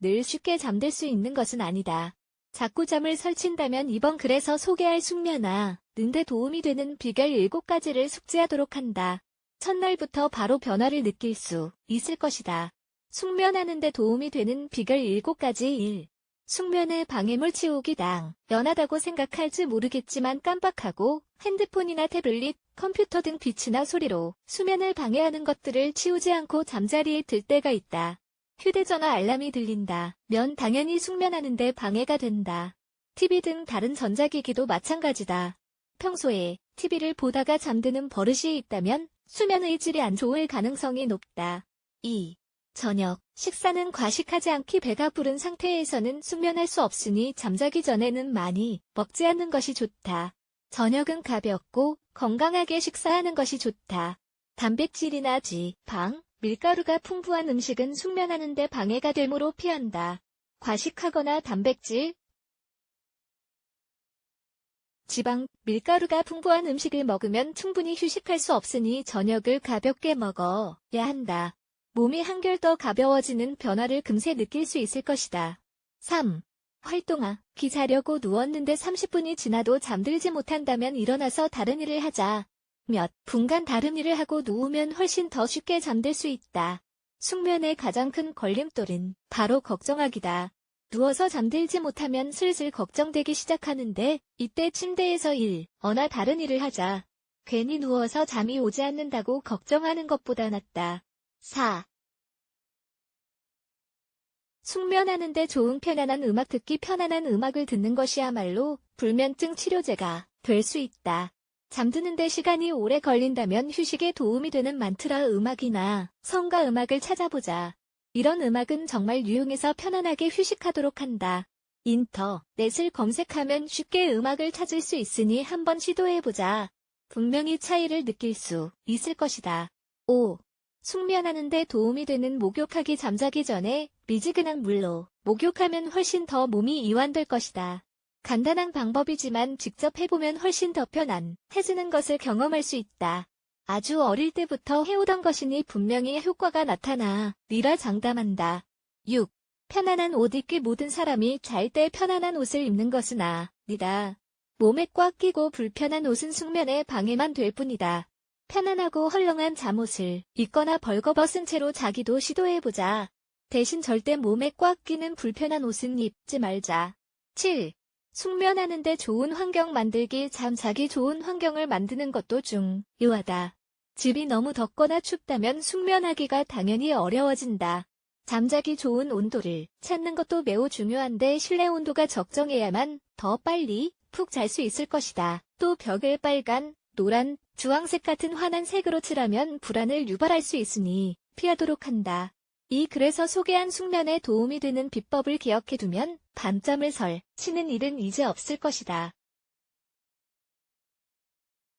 늘 쉽게 잠들 수 있는 것은 아니다. 자꾸 잠을 설친다면 이번 글에서 소개할 숙면아, 는데 도움이 되는 비결 7가지를 숙지하도록 한다. 첫날부터 바로 변화를 느낄 수 있을 것이다. 숙면하는데 도움이 되는 비결 7가지 1. 숙면의 방해물 치우기 당. 연하다고 생각할지 모르겠지만 깜빡하고 핸드폰이나 태블릿, 컴퓨터 등 빛이나 소리로 수면을 방해하는 것들을 치우지 않고 잠자리에 들 때가 있다. 휴대전화 알람이 들린다. 면 당연히 숙면하는데 방해가 된다. TV 등 다른 전자기기도 마찬가지다. 평소에 TV를 보다가 잠드는 버릇이 있다면 수면의 질이 안 좋을 가능성이 높다. 2. 저녁, 식사는 과식하지 않기 배가 부른 상태에서는 숙면할 수 없으니 잠자기 전에는 많이 먹지 않는 것이 좋다. 저녁은 가볍고 건강하게 식사하는 것이 좋다. 단백질이나 지, 방, 밀가루가 풍부한 음식은 숙면하는 데 방해가 되므로 피한다. 과식하거나 단백질, 지방, 밀가루가 풍부한 음식을 먹으면 충분히 휴식할 수 없으니 저녁을 가볍게 먹어야 한다. 몸이 한결 더 가벼워지는 변화를 금세 느낄 수 있을 것이다. 3. 활동하. 기 자려고 누웠는데 30분이 지나도 잠들지 못한다면 일어나서 다른 일을 하자. 몇 분간 다른 일을 하고 누우면 훨씬 더 쉽게 잠들 수 있다. 숙면의 가장 큰 걸림돌은 바로 걱정하기다. 누워서 잠들지 못하면 슬슬 걱정되기 시작하는데 이때 침대에서 일, 어나 다른 일을 하자. 괜히 누워서 잠이 오지 않는다고 걱정하는 것보다 낫다. 4. 숙면하는데 좋은 편안한 음악 듣기 편안한 음악을 듣는 것이야말로 불면증 치료제가 될 수 있다. 잠드는데 시간이 오래 걸린다면 휴식에 도움이 되는 만트라 음악이나 성가 음악을 찾아보자. 이런 음악은 정말 유용해서 편안하게 휴식하도록 한다. 인터넷을 검색하면 쉽게 음악을 찾을 수 있으니 한번 시도해보자. 분명히 차이를 느낄 수 있을 것이다. 5. 숙면하는데 도움이 되는 목욕하기 잠자기 전에 미지근한 물로 목욕하면 훨씬 더 몸이 이완될 것이다. 간단한 방법이지만 직접 해보면 훨씬 더 편안, 해지는 것을 경험할 수 있다. 아주 어릴 때부터 해오던 것이니 분명히 효과가 나타나 니라 장담한다. 6. 편안한 옷 입기 모든 사람이 잘 때 편안한 옷을 입는 것은 아니다. 몸에 꽉 끼고 불편한 옷은 숙면에 방해만 될 뿐이다. 편안하고 헐렁한 잠옷을 입거나 벌거벗은 채로 자기도 시도해보자. 대신 절대 몸에 꽉 끼는 불편한 옷은 입지 말자. 7. 숙면하는데 좋은 환경 만들기 잠 자기 좋은 환경을 만드는 것도 중요하다. 집이 너무 덥거나 춥다면 숙면하기가 당연히 어려워진다. 잠자기 좋은 온도를 찾는 것도 매우 중요한데 실내 온도가 적정해야만 더 빨리 푹 잘 수 있을 것이다. 또 벽을 빨간, 노란, 주황색 같은 환한 색으로 칠하면 불안을 유발할 수 있으니 피하도록 한다. 이 글에서 소개한 숙면에 도움이 되는 비법을 기억해두면 밤잠을 설 치는 일은 이제 없을 것이다.